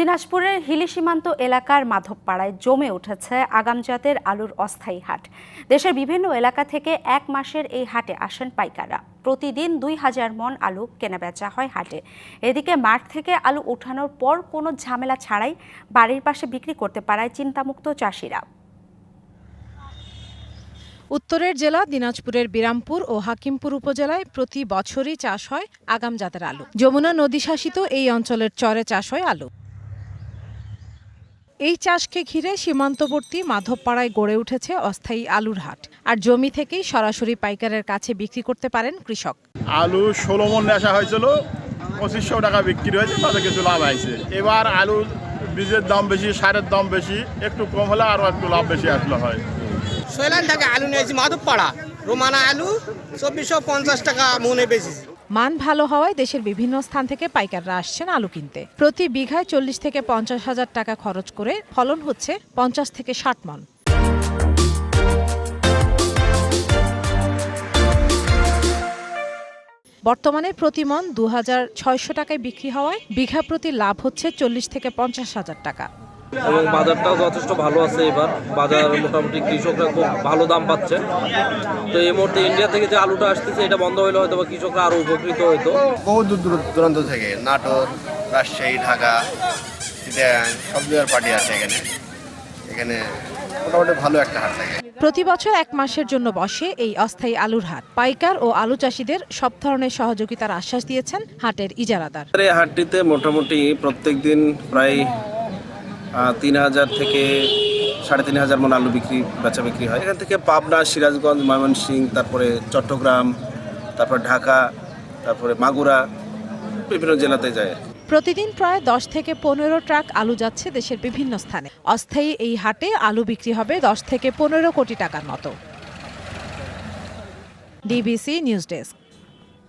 দিনাজপুরের হিলি সীমান্ত এলাকার মাধবপাড়ায় জমে উঠেছে আগাম জাতের আলুর অস্থায়ী হাট। দেশের বিভিন্ন এলাকা থেকে এক মাসের এই হাটে আসেন পাইকাররা। প্রতিদিন দুই হাজার মন আলু কেনাবেচা হয় হাটে। এদিকে মাঠ থেকে আলু ওঠানোর পর কোনো ঝামেলা ছাড়াই বাড়ির পাশে বিক্রি করতে পারায় চিন্তামুক্ত চাষিরা। উত্তরের জেলা দিনাজপুরের বিরামপুর ও হাকিমপুর উপজেলায় প্রতি বছরই চাষ হয় আগাম জাতের আলু। যমুনা নদী শাসিত এই অঞ্চলের চরে চাষ হয় আলু। এই চাষকে ঘিরে সীমান্তবর্তী মাধবপাড়ায় গড়ে উঠেছে অস্থায়ী আলুর হাট। আর জমি থেকেই সরাসরি পাইকারের কাছে বিক্রি করতে পারেন কৃষক। আলু ষোলো মন নেশা হয়েছিল পঁচিশশো টাকা বিক্রি হয়েছে তাতে কিছু লাভ হয়েছে। এবার আলু বীজের দাম বেশি সারের দাম বেশি একটু কম হলে আরও একটু লাভ বেশি আসলে হয়। সৈলান থেকে আলু নিয়েছি মাধবপাড়া। রোমানা আলু চব্বিশশো পঞ্চাশ টাকা মনে বেশি। মান ভালো হওয়ায় দেশের বিভিন্ন স্থান থেকে পাইকাররা আসছেন আলু কিনতে। প্রতি বিঘায় চল্লিশ থেকে পঞ্চাশ হাজার টাকা খরচ করে ফলন হচ্ছে পঞ্চাশ থেকে ষাট মন। বর্তমানে প্রতি মন দু হাজার ছয়শো টাকায় বিক্রি হওয়ায় বিঘা প্রতি লাভ হচ্ছে চল্লিশ থেকে পঞ্চাশ হাজার টাকা। এবং বাজারটাও যথেষ্ট ভালো আছে এবার। বাজার মোটামুটি কৃষকরা খুব ভালো দাম পাচ্ছে। তো এই মুহূর্তে ইন্ডিয়া থেকে যে আলুটা আসতেছে এটা বন্ধ হইলে হয়তো বা কৃষকরা আরও উপকৃত হইতো। বহু দূর দূর দূরান্ত থেকে নাটোর রাজশাহী ঢাকা সব জায়গার পার্টি আছে এখানে। এখানে মোটামুটি ভালো একটা হাট থাকে। প্রতি বছর এক মাসের জন্য বসে এই অস্থায়ী আলুর হাট। পাইকার ও আলু চাষিদের সব ধরনের সহযোগিতার আশ্বাস দিয়েছেন হাটের ইজারাদার। এই হাটটিতে মোটামুটি প্রত্যেক দিন প্রায় তিন হাজার থেকে সাড়ে তিন হাজার মন আলু বিক্রি, বেচা বিক্রি হয়। এখান থেকে পাবনা, সিরাজগঞ্জ, ময়মনসিংহ, তারপরে চট্টগ্রাম, তারপর ঢাকা, তারপরে মাগুরা, বিভিন্ন জেলাতে যায়। প্রতিদিন প্রায় দশ থেকে পনেরো ট্রাক আলু যাচ্ছে দেশের বিভিন্ন স্থানে। অস্থায়ী এই হাটে আলু বিক্রি হবে দশ থেকে পনেরো কোটি টাকার মতো। DBC news desk.